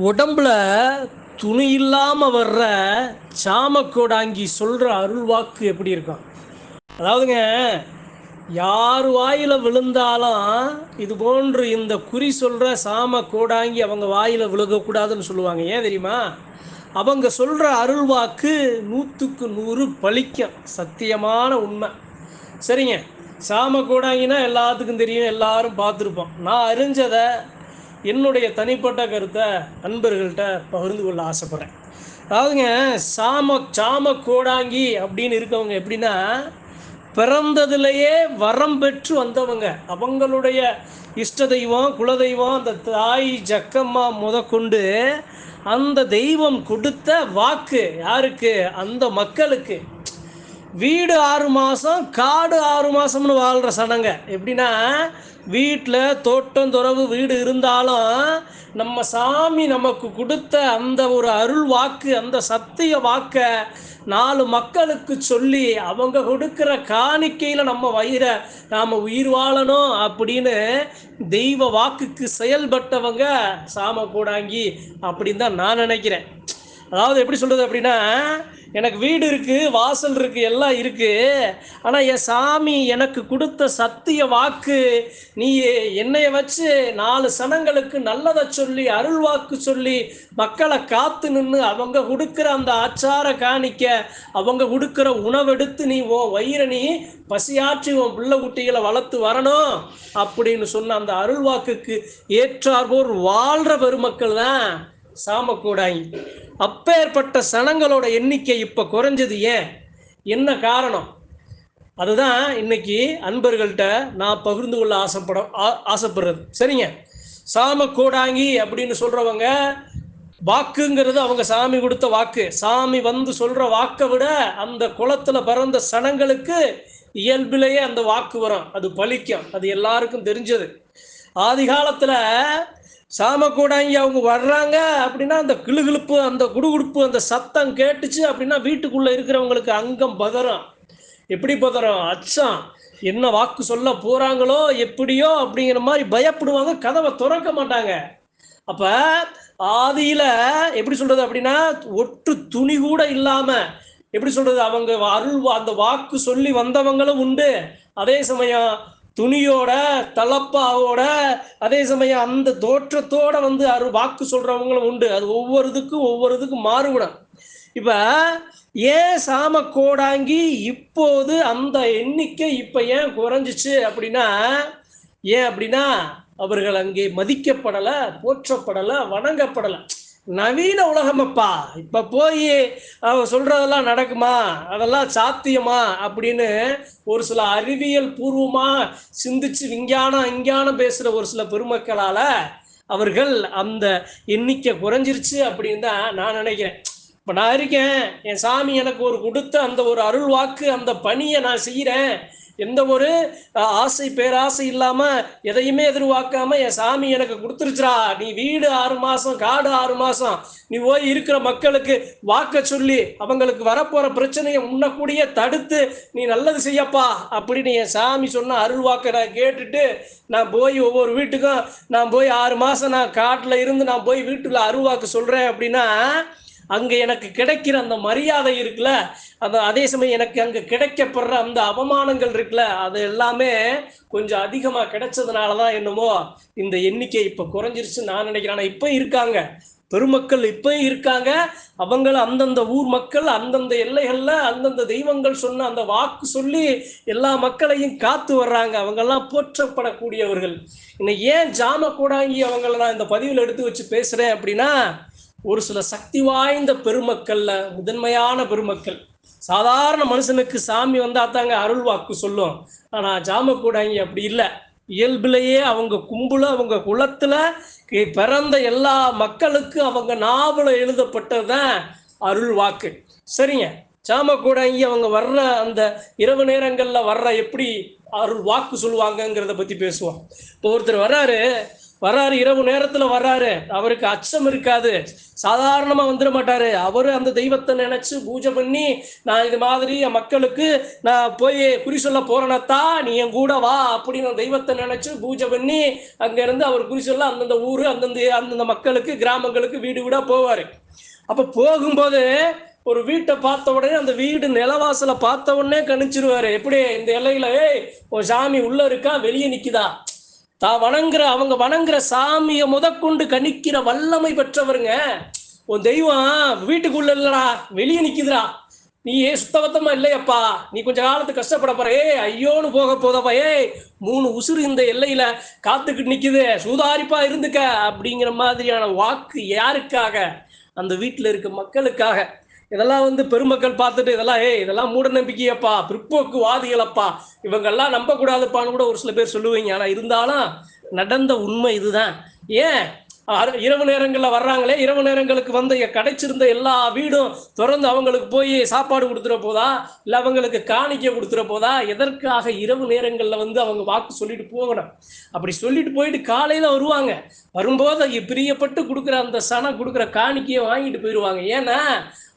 உடம்புல துணி இல்லாமல் வர்ற சாமக்கோடாங்கி சொல்கிற அருள் வாக்கு எப்படி இருக்கும்? அதாவதுங்க யார் வாயில் விழுந்தாலும் இது போன்று இந்த குறி சொல்கிற சாம கோடாங்கி அவங்க வாயில் விழுகக்கூடாதுன்னு சொல்லுவாங்க. ஏன் தெரியுமா? அவங்க சொல்கிற அருள் வாக்கு நூற்றுக்கு நூறு பலிக்கும் சத்தியமான உண்மை. சரிங்க. சாம கோடாங்கினா எல்லாத்துக்கும் தெரியும் எல்லாரும் பார்த்துருப்போம். நான் அறிஞ்சதை என்னுடைய தனிப்பட்ட கருத்தை நண்பர்கள்ட்ட பகிர்ந்து கொள்ள ஆசைப்பட்றேன். அதாவதுங்க சாம சாம கோடாங்கி அப்படின்னு இருக்கவங்க எப்படின்னா பிறந்ததுலேயே வரம் பெற்று வந்தவங்க. அவங்களுடைய இஷ்ட தெய்வம் குலதெய்வம் அந்த தாய் ஜக்கம்மா முதற்கொண்டு அந்த தெய்வம் கொடுத்த வாக்கு யாருக்கு? அந்த மக்களுக்கு. வீடு ஆறு மாதம் காடு ஆறு மாதம்னு வாழ்கிற சனங்க எப்படின்னா வீட்டில் தோட்டம் துறவு வீடு இருந்தாலும் நம்ம சாமி நமக்கு கொடுத்த அந்த ஒரு அருள் வாக்கு அந்த சத்திய வாக்கை நாலு மக்களுக்கு சொல்லி அவங்க கொடுக்குற காணிக்கையில் நம்ம வயிற நாம் உயிர் வாழணும் அப்படின்னு தெய்வ வாக்குக்கு செயல்பட்டவங்க சாம கூடாங்கி அப்படின்னு தான் நான் நினைக்கிறேன். அதாவது எப்படி சொல்கிறது அப்படின்னா எனக்கு வீடு இருக்குது வாசல் இருக்குது எல்லாம் இருக்குது ஆனால் என் சாமி எனக்கு கொடுத்த சத்திய வாக்கு நீ என்னைய வச்சு நாலு சனங்களுக்கு நல்லதை சொல்லி அருள் வாக்கு சொல்லி மக்களை காத்து நின்று அவங்க கொடுக்குற அந்த ஆச்சார காணிக்க அவங்க கொடுக்குற உணவெடுத்து நீ ஓ வயிறை நீ பசியாற்றி உன் பிள்ளை குட்டிகளை வளர்த்து வரணும் அப்படின்னு சொன்ன அந்த அருள் வாக்குக்கு ஏற்றார்போர் வாழ்கிற பெருமக்கள் தான். சாமக்கூடாங்கி அப்பேற்பட்ட சனங்களோட எண்ணிக்கை இப்போ குறைஞ்சது ஏன்? என்ன காரணம்? அதுதான் இன்னைக்கு அன்பர்கள்ட்ட நான் பகிர்ந்து கொள்ள ஆசைப்பட ஆ- ஆசைப்படுறது. சரிங்க. சாம கோடாங்கி அப்படின்னு சொல்றவங்க வாக்குங்கிறது அவங்க சாமி கொடுத்த வாக்கு. சாமி வந்து சொல்ற வாக்கை விட அந்த குளத்துல பிறந்த சனங்களுக்கு இயல்பிலேயே அந்த வாக்கு வரும். அது பலிக்கும் அது எல்லாருக்கும் தெரிஞ்சது. ஆதி காலத்துல சாம கூடாங்கி அவங்க வர்றாங்க அப்படின்னா அந்த கிளுகிழுப்பு அந்த குடுகுடுப்பு அந்த சத்தம் கேட்டுச்சு அப்படின்னா வீட்டுக்குள்ளே இருக்கிறவங்களுக்கு அங்கம் பதறம் எப்படி பதறம் அச்சம். என்ன வாக்கு சொல்ல போகிறாங்களோ எப்படியோ அப்படிங்கிற மாதிரி பயப்படுவாங்க கதவை திறக்க மாட்டாங்க. அப்போ ஆதியில் எப்படி சொல்கிறது அப்படின்னா ஒட்டு துணி கூட இல்லாமல் எப்படி சொல்கிறது அவங்க அருள் அந்த வாக்கு சொல்லி வந்தவங்களும் உண்டு. அதே சமயம் துணியோட தலப்பாவோட அதே சமயம் அந்த தோற்றத்தோட வந்து அரு வாக்கு சொல்றவங்களும் உண்டு. அது ஒவ்வொரு இதுக்கும் ஒவ்வொரு இதுக்கும் மாறுபடும். இப்ப ஏன் சாம கோடாங்கி இப்போது அந்த எண்ணிக்கை இப்ப ஏன் குறைஞ்சிச்சு அப்படின்னா ஏன் அப்படின்னா அவர்கள் அங்கே மதிக்கப்படலை போற்றப்படலை வணங்கப்படலை. நவீன உலகமப்பா இப்ப போய் அவ சொல்றதெல்லாம் நடக்குமா? அதெல்லாம் சாத்தியமா? அப்படின்னு ஒரு சில அறிவியல் பூர்வமா சிந்திச்சு விஞ்ஞானம் விஞ்ஞானம் பேசுற ஒரு சில பெருமக்களால அவர்கள் அந்த எண்ணிக்கை குறைஞ்சிருச்சு அப்படின்னு தான் நான் நினைக்கிறேன். இப்போ நான் இருக்கேன். என் சாமி எனக்கு ஒரு கொடுத்த அந்த ஒரு அருள் வாக்கு அந்த பணியை நான் செய்கிறேன் எந்த ஒரு ஆசை பேராசை இல்லாம எதையுமே எதிர்பார்க்காம என் சாமி எனக்கு கொடுத்துருச்சுடா நீ வீடு ஆறு மாசம் காடு ஆறு மாசம் நீ போய் இருக்கிற மக்களுக்கு வாக்க சொல்லி அவங்களுக்கு வரப்போற பிரச்சனையை முன்னக்கூடியே தடுத்து நீ நல்லது செய்யப்பா அப்படின்னு என் சாமி சொன்ன அருள் நான் கேட்டுட்டு நான் போய் ஒவ்வொரு வீட்டுக்கும் நான் போய் ஆறு மாசம் நான் காட்டுல இருந்து நான் போய் வீட்டுல அருள்வாக்கு சொல்றேன் அப்படின்னா அங்கே எனக்கு கிடைக்கிற அந்த மரியாதை இருக்குல்ல அந்த அதே சமயம் எனக்கு அங்கே கிடைக்கப்படுற அந்த அவமானங்கள் இருக்குல்ல அது எல்லாமே கொஞ்சம் அதிகமாக கிடைச்சதுனால தான் என்னமோ இந்த எண்ணிக்கை இப்போ குறைஞ்சிருச்சு நான் நினைக்கிறேன். ஆனால் இப்போ இருக்காங்க. பெருமக்கள் இப்பயும் இருக்காங்க. அவங்கள அந்தந்த ஊர் மக்கள் அந்தந்த எல்லைகளில் அந்தந்த தெய்வங்கள் சொன்ன அந்த வாக்கு சொல்லி எல்லா மக்களையும் காத்து வர்றாங்க. அவங்கெல்லாம் போற்றப்படக்கூடியவர்கள். இன்னைக்கு ஏன் ஜாம கூடாங்கி அவங்கள நான் இந்த பதிவில் எடுத்து வச்சு பேசுகிறேன் அப்படின்னா ஒரு சில சக்தி வாய்ந்த பெருமக்கள்ல முதன்மையான பெருமக்கள். சாதாரண மனுஷனுக்கு சாமி வந்தா தாங்க அருள் வாக்கு சொல்லும். ஆனா ஜாம கூடாங்க அப்படி இல்லை. இயல்பிலேயே அவங்க கும்புல அவங்க குலத்துல பிறந்த எல்லா மக்களுக்கும் அவங்க நாவல எழுதப்பட்டதுதான் அருள் வாக்கு. சரிங்க. சாம கூடாங்கி அவங்க வர்ற அந்த இரவு நேரங்கள்ல வர்ற எப்படி அருள் வாக்கு சொல்லுவாங்கங்கிறத பத்தி பேசுவோம். இப்போ ஒருத்தர் வர்றாரு வர்றாரு இரவு நேரத்துல வர்றாரு. அவருக்கு அச்சம் இருக்காது. சாதாரணமா வந்துட மாட்டாரு. அவரு அந்த தெய்வத்தை நினைச்சு பூஜை பண்ணி நான் இது மாதிரி என் மக்களுக்கு நான் போய் குறி சொல்ல போறேனத்தா நீ என் கூட வா அப்படின்னு அந்த தெய்வத்தை நினைச்சு பூஜை பண்ணி அங்க இருந்து அவர் குறி சொல்ல அந்தந்த ஊரு அந்தந்த அந்தந்த மக்களுக்கு கிராமங்களுக்கு வீடு வீடா போவாரு. அப்ப போகும்போது ஒரு வீட்டை பார்த்த உடனே அந்த வீடு நிலவாசலை பார்த்த உடனே கணிச்சிருவாரு. எப்படி? இந்த எல்லையில ஏய் ஒரு சாமி உள்ள இருக்கா? வெளியே நிக்குதா? தான் வணங்குற அவங்க வணங்குற சாமியை முதற்கொண்டு கணிக்கிற வல்லமை பெற்றவருங்க. உன் தெய்வம் வீட்டுக்குள்ள இல்லடா வெளியே நிக்குதுடா. நீ ஏ சுத்தபத்தமா இல்லையப்பா. நீ கொஞ்ச காலத்து கஷ்டப்பட போற. ஏய் ஐயோன்னு போக போதப்பா. ஏய் மூணு உசுறு இந்த எல்லையில காத்துக்கிட்டு நிக்குது. சூதாரிப்பா இருந்துக்க அப்படிங்கிற மாதிரியான வாக்கு யாருக்காக? அந்த வீட்டுல இருக்க மக்களுக்காக. இதெல்லாம் வந்து பெருமக்கள் பார்த்துட்டு இதெல்லாம் ஏய் இதெல்லாம் மூட நம்பிக்கையப்பா பிற்போக்கு வாதிகளப்பா இவங்கெல்லாம் நம்பக்கூடாதுப்பான்னு கூட ஒரு சில பேர் சொல்லுவீங்க. ஆனால் இருந்தாலும் நடந்த உண்மை இதுதான். ஏன்? அர- இரவு நேரங்களில் வர்றாங்களே இரவு நேரங்களுக்கு வந்து கிடைச்சிருந்த எல்லா வீடும் திறந்து அவங்களுக்கு போய் சாப்பாடு கொடுத்துட போதா? இல்லை அவங்களுக்கு காணிக்கை கொடுத்துட போதா? எதற்காக இரவு நேரங்களில் வந்து அவங்க வாக்கு சொல்லிட்டு போகணும்? அப்படி சொல்லிட்டு போயிட்டு காலையில் வருவாங்க. வரும்போது பிரியப்பட்டு கொடுக்குற அந்த சனம் கொடுக்குற காணிக்கையை வாங்கிட்டு போயிடுவாங்க ஏன்னா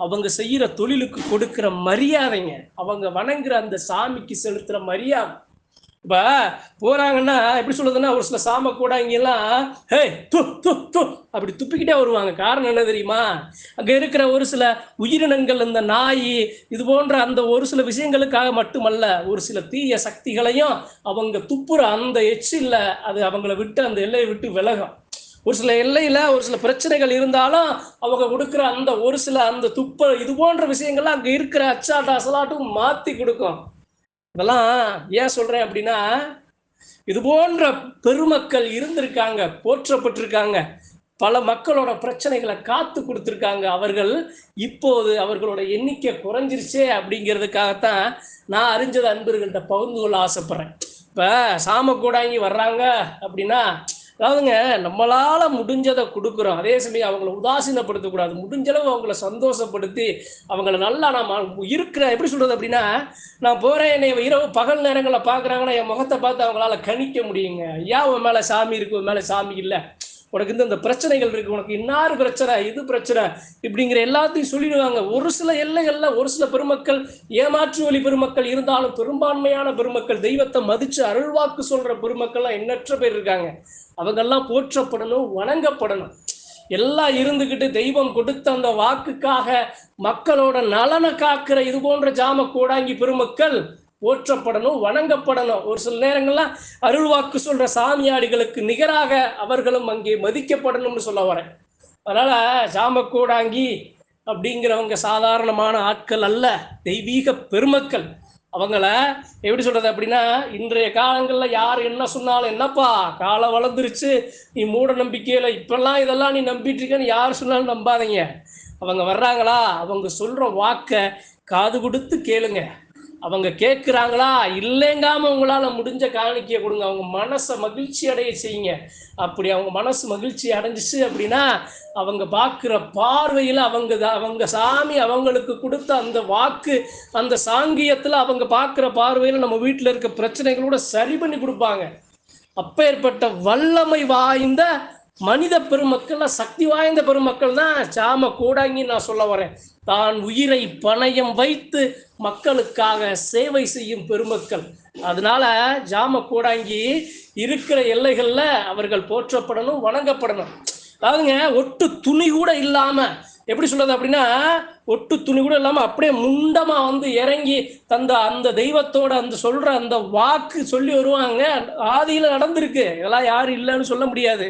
அவங்க செய்யற தொழிலுக்கு கொடுக்கிற மரியாதைங்க அவங்க வணங்குற அந்த சாமிக்கு செலுத்துற மரியாதை. இப்ப போறாங்கன்னா எப்படி சொல்றதுன்னா ஒரு சில சாம கூட இங்கெல்லாம் ஹே து து து அப்படி துப்பிக்கிட்டே வருவாங்க. காரணம் என்ன தெரியுமா? அங்க இருக்கிற ஒரு சில உயிரினங்கள் இந்த நாய் இது போன்ற அந்த ஒரு சில விஷயங்களுக்காக மட்டுமல்ல ஒரு சில தீய சக்திகளையும் அவங்க துப்புற அந்த எச்சில்ல அது அவங்கள விட்டு அந்த எல்லையை விட்டு விலகும். ஒரு சில எல்லையில ஒரு சில பிரச்சனைகள் இருந்தாலும் அவங்க கொடுக்குற அந்த ஒரு சில அந்த துப்ப இது போன்ற விஷயங்கள்லாம் அங்க இருக்கிற அச்சாட்டு அசலாட்டும் மாத்தி கொடுக்கும். இதெல்லாம் ஏன் சொல்றேன் அப்படின்னா இது போன்ற பெருமக்கள் இருந்திருக்காங்க போற்றப்பட்டிருக்காங்க. பல மக்களோட பிரச்சனைகளை காத்து கொடுத்துருக்காங்க. அவர்கள் இப்போது அவர்களோட எண்ணிக்கை குறைஞ்சிருச்சே அப்படிங்கிறதுக்காகத்தான் நான் அறிஞ்சது அன்பர்கள்ட்ட பகிர்ந்து கொள்ள ஆசைப்படுறேன். இப்போ சாம கூடாங்கி வர்றாங்க அப்படின்னா அதாவதுங்க நம்மளால முடிஞ்சதை கொடுக்குறோம். அதே சமயம் அவங்கள உதாசீனப்படுத்தக்கூடாது. முடிஞ்சளவு அவங்கள சந்தோஷப்படுத்தி அவங்கள நல்லா நான் இருக்கிற எப்படி சொல்றது அப்படின்னா நான் போறேன் என்னை இரவு பகல் நேரங்களில் பார்க்குறாங்கன்னா என் முகத்தை பார்த்து அவங்களால கணிக்க முடியுங்க. ஐயா உன் மேலே சாமி இருக்கு உன் மேலே சாமி இல்லை. உனக்கு இந்த இந்த பிரச்சனைகள் இருக்கு உனக்கு இன்னாரு பிரச்சனை இது பிரச்சனை இப்படிங்கிற எல்லாத்தையும் சொல்லிடுவாங்க. ஒரு சில எல்லைகள்ல ஒரு சில பெருமக்கள் ஏமாற்று வழி பெருமக்கள் இருந்தாலும் பெரும்பான்மையான பெருமக்கள் தெய்வத்தை மதிச்சு அருள்வாக்கு சொல்ற பெருமக்கள்லாம் எண்ணற்ற பேர் இருக்காங்க. அவங்கெல்லாம் போற்றப்படணும் வணங்கப்படணும். எல்லாம் இருந்துக்கிட்டு தெய்வம் கொடுத்த அந்த வாக்குக்காக மக்களோட நலனை காக்கிற இது போன்ற ஜாம கோடாங்கி பெருமக்கள் போற்றப்படணும் வணங்கப்படணும். ஒரு சில நேரங்கள்லாம் அருள்வாக்கு சொல்ற சாமியாடிகளுக்கு நிகராக அவர்களும் அங்கே மதிக்கப்படணும்னு சொல்ல வரேன். அதனால சாமக்கூடாங்கி அப்படிங்கிறவங்க சாதாரணமான ஆட்கள் அல்ல தெய்வீக பெருமக்கள். அவங்கள எப்படி சொல்றது அப்படின்னா இன்றைய காலங்களில் யார் என்ன சொன்னாலும் என்னப்பா காலம் வளர்ந்துருச்சு நீ மூட நம்பிக்கையில இப்பெல்லாம் இதெல்லாம் நீ நம்பிட்டு இருக்கன்னு யார் சொன்னாலும் நம்பாதீங்க. அவங்க வர்றாங்களா? அவங்க சொல்ற வாக்க காது கொடுத்து கேளுங்க. அவங்க கேட்குறாங்களா? இல்லைங்காம உங்களால் முடிஞ்ச காணிக்கையை கொடுங்க. அவங்க மனசை மகிழ்ச்சி அடைய செய்யுங்க. அப்படி அவங்க மனசு மகிழ்ச்சி அடைஞ்சிச்சு அப்படின்னா அவங்க பார்க்குற பார்வையில் அவங்க அவங்க சாமி அவங்களுக்கு கொடுத்த அந்த வாக்கு அந்த சாங்கியத்தில் அவங்க பார்க்குற பார்வையில் நம்ம வீட்டில் இருக்க பிரச்சனைகளோட சரி பண்ணி கொடுப்பாங்க. அப்பேற்பட்ட வல்லமை வாய்ந்த மனித பெருமக்கள்ல சக்தி வாய்ந்த பெருமக்கள் தான் சாம கூடாங்கி நான் சொல்ல வரேன். தான் உயிரை பணயம் வைத்து மக்களுக்காக சேவை செய்யும் பெருமக்கள். அதனால ஜாம கூடாங்கி இருக்கிற எல்லைகள்ல அவர்கள் போற்றப்படணும் வணங்கப்படணும். அதாவதுங்க ஒட்டு துணி கூட இல்லாம எப்படி சொல்றது அப்படின்னா ஒட்டு துணி கூட இல்லாம அப்படியே முண்டமா வந்து இறங்கி தந்த அந்த தெய்வத்தோட அந்த சொல்ற அந்த வாக்கு சொல்லி வருவாங்க. ஆதியில நடந்திருக்கு. இதெல்லாம் யாரும் இல்லைன்னு சொல்ல முடியாது.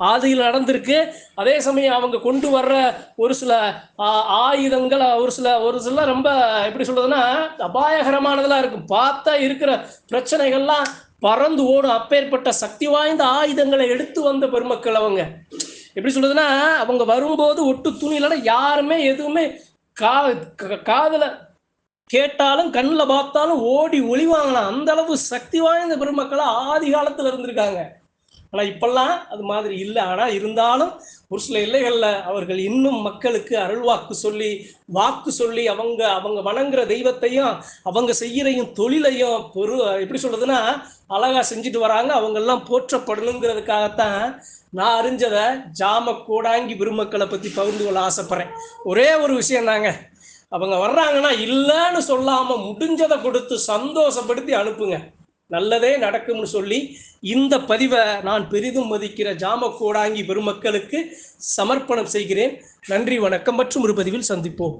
ஆதியில் நடந்திருக்கு. அதே சமயம் அவங்க கொண்டு வர்ற ஒரு சில ஆ, ஆயுதங்கள் ஒரு சில ஒரு சில ரொம்ப எப்படி சொல்றதுன்னா அபாயகரமானதெல்லாம் இருக்கும். பார்த்தா இருக்கிற பிரச்சனைகள்லாம் பறந்து ஓடும். அப்பேற்பட்ட சக்தி வாய்ந்த ஆயுதங்களை எடுத்து வந்த பெருமக்கள் அவங்க. எப்படி சொல்றதுன்னா அவங்க வரும்போது ஒட்டு துணியில யாருமே எதுவுமே கா காதல கேட்டாலும் கண்ணில் பார்த்தாலும் ஓடி ஒளிவாங்கலாம் அந்த அளவு சக்தி வாய்ந்த பெருமக்களா ஆதி காலத்துல இருந்திருக்காங்க. ஆனால் இப்பெல்லாம் அது மாதிரி இல்லை. ஆனால் இருந்தாலும் ஒரு சில எல்லைகளில் அவர்கள் இன்னும் மக்களுக்கு அருள்வாக்கு சொல்லி வாக்கு சொல்லி அவங்க அவங்க வணங்குற தெய்வத்தையும் அவங்க செய்யறையும் தொழிலையும் பொரு எப்படி சொல்றதுன்னா அழகா செஞ்சுட்டு வராங்க. அவங்கெல்லாம் போற்றப்படணுங்கிறதுக்காகத்தான் நான் அறிஞ்சதை ஜாம கோடாங்கி பெருமக்களை பற்றி பகிர்ந்து கொள்ள ஆசைப்படுறேன். ஒரே ஒரு விஷயம் தாங்க. அவங்க வர்றாங்கன்னா இல்லைன்னு சொல்லாம முடிஞ்சதை கொடுத்து சந்தோஷப்படுத்தி அனுப்புங்க. நல்லதே நடக்கும்னு சொல்லி இந்த பதிவை நான் பெரிதும் மதிக்கிற ஜாம கோடாங்கி பெருமக்களுக்கு சமர்ப்பணம் செய்கிறேன். நன்றி வணக்கம் மற்றும் ஒரு பதிவில் சந்திப்போம்.